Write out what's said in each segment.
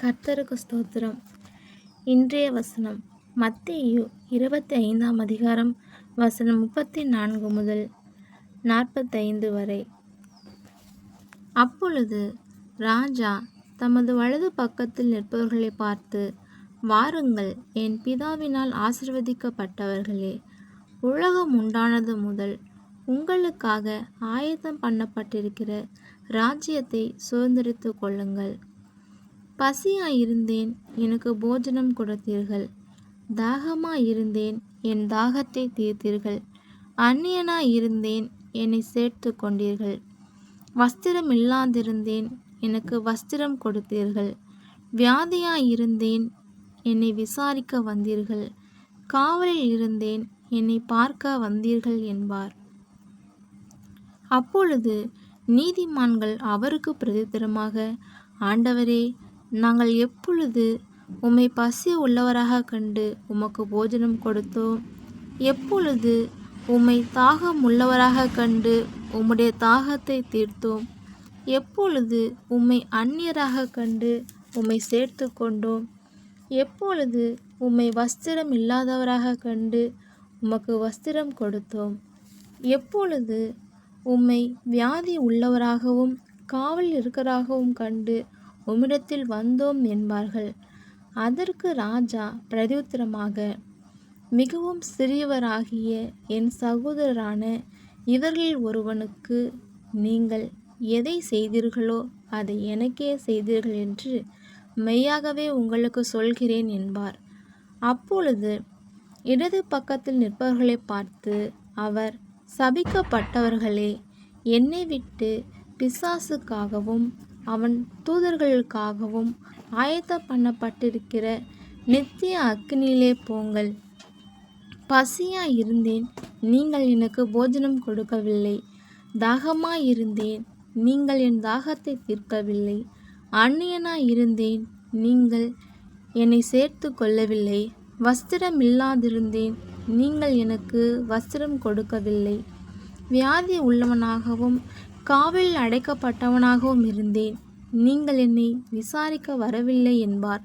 கர்த்தருக்கு ஸ்தோத்திரம். இன்றைய வசனம் மத்தேயு இருபத்தி ஐந்தாம் அதிகாரம் வசனம் முப்பத்தி நான்கு முதல் நாற்பத்தைந்து வரை. அப்பொழுது ராஜா தமது வலது பக்கத்தில் நிற்பவர்களை பார்த்து வாருங்கள் என் பிதாவினால் ஆசிர்வதிக்கப்பட்டவர்களே உலகம் உண்டானது முதல் உங்களுக்காக ஆயத்தம் பண்ணப்பட்டிருக்கிற ராஜ்யத்தை சுதந்திரித்து கொள்ளுங்கள். பசியாயிருந்தேன். எனக்கு போஜனம் கொடுத்தீர்கள். தாகமாயிருந்தேன். என் தாகத்தை தீர்த்தீர்கள். அந்நியனாயிருந்தேன். என்னை சேர்த்து கொண்டீர்கள். வஸ்திரம் இல்லாதிருந்தேன் எனக்கு வஸ்திரம் கொடுத்தீர்கள். வியாதியாயிருந்தேன். என்னை விசாரிக்க வந்தீர்கள். காவலில் இருந்தேன் என்னை பார்க்க வந்தீர்கள் என்பார். அப்பொழுது நீதிமான்கள் அவருக்கு பிரதித்திரமாக ஆண்டவரே நாங்கள் எப்பொழுது உம்மை பசி உள்ளவராக கண்டு உமக்கு போஜனம் கொடுத்தோம்? எப்பொழுது உம்மை தாகம் உள்ளவராக கண்டு உம்முடைய தாகத்தை தீர்த்தோம்? எப்பொழுது உம்மை அந்நியராக கண்டு உம்மை சேர்த்து கொண்டோம்? எப்பொழுது உம்மை வஸ்திரம் இல்லாதவராக கண்டு உமக்கு வஸ்திரம் கொடுத்தோம்? எப்பொழுது உம்மை வியாதி உள்ளவராகவும் காவல் இருக்கிறாகவும் கண்டு உம்மிடத்தில் வந்தோம் என்பார்கள். அதற்கு ராஜா பிரதியுத்தரமாக மிகவும் சிறியவராகிய என் சகோதரரான இவர்களில் ஒருவனுக்கு நீங்கள் எதை செய்தீர்களோ அதை எனக்கே செய்தீர்கள் என்று மெய்யாகவே உங்களுக்கு சொல்கிறேன் என்பார். அப்பொழுது இடது பக்கத்தில் நிற்பவர்களை பார்த்து அவர் சபிக்கப்பட்டவர்களே என்னை விட்டு பிசாசுக்காகவும் அவன் தூதர்களுக்காகவும் ஆயத்தம் பண்ணப்பட்டிருக்கிற நித்திய அக்னியிலே போங்கள். பசியாக இருந்தேன் நீங்கள் எனக்கு போஜனம் கொடுக்கவில்லை. தாகமாக இருந்தேன் நீங்கள் என் தாகத்தை தீர்க்கவில்லை. அந்நியனாக இருந்தேன் நீங்கள் என்னை சேர்த்து கொள்ளவில்லை. வஸ்திரம் இல்லாதிருந்தேன் நீங்கள் எனக்கு வஸ்திரம் கொடுக்கவில்லை. வியாதி உள்ளவனாகவும் காவலில் அடைக்கப்பட்டவனாகவும் இருந்தேன். நீங்கள் என்னை விசாரிக்க வரவில்லை என்பார்.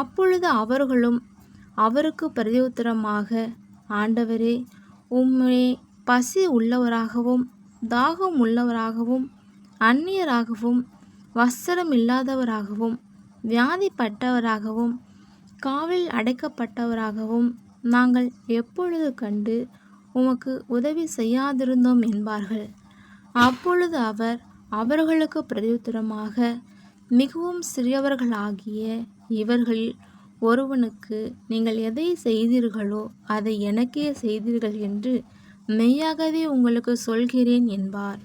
அப்பொழுது அவர்களும் அவருக்கு பிரதியுத்தரமாக ஆண்டவரே உம்மே பசி உள்ளவராகவும் தாகம் உள்ளவராகவும் அந்நியராகவும் வஸ்திரம் இல்லாதவராகவும் வியாதிப்பட்டவராகவும் காவலில் அடைக்கப்பட்டவராகவும் நாங்கள் எப்பொழுது கண்டு உமக்கு உதவி செய்யாதிருந்தோம் என்பார்கள். அப்பொழுது அவர் அவர்களுக்கு பிரதியுத்தரமாக மிகவும் சிறியவர்களாகிய இவர்களில் ஒருவனுக்கு நீங்கள் எதை செய்தீர்களோ அதை எனக்கே செய்தீர்கள் என்று மெய்யாகவே உங்களுக்கு சொல்கிறேன் என்பார்.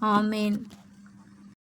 ஆமேன்.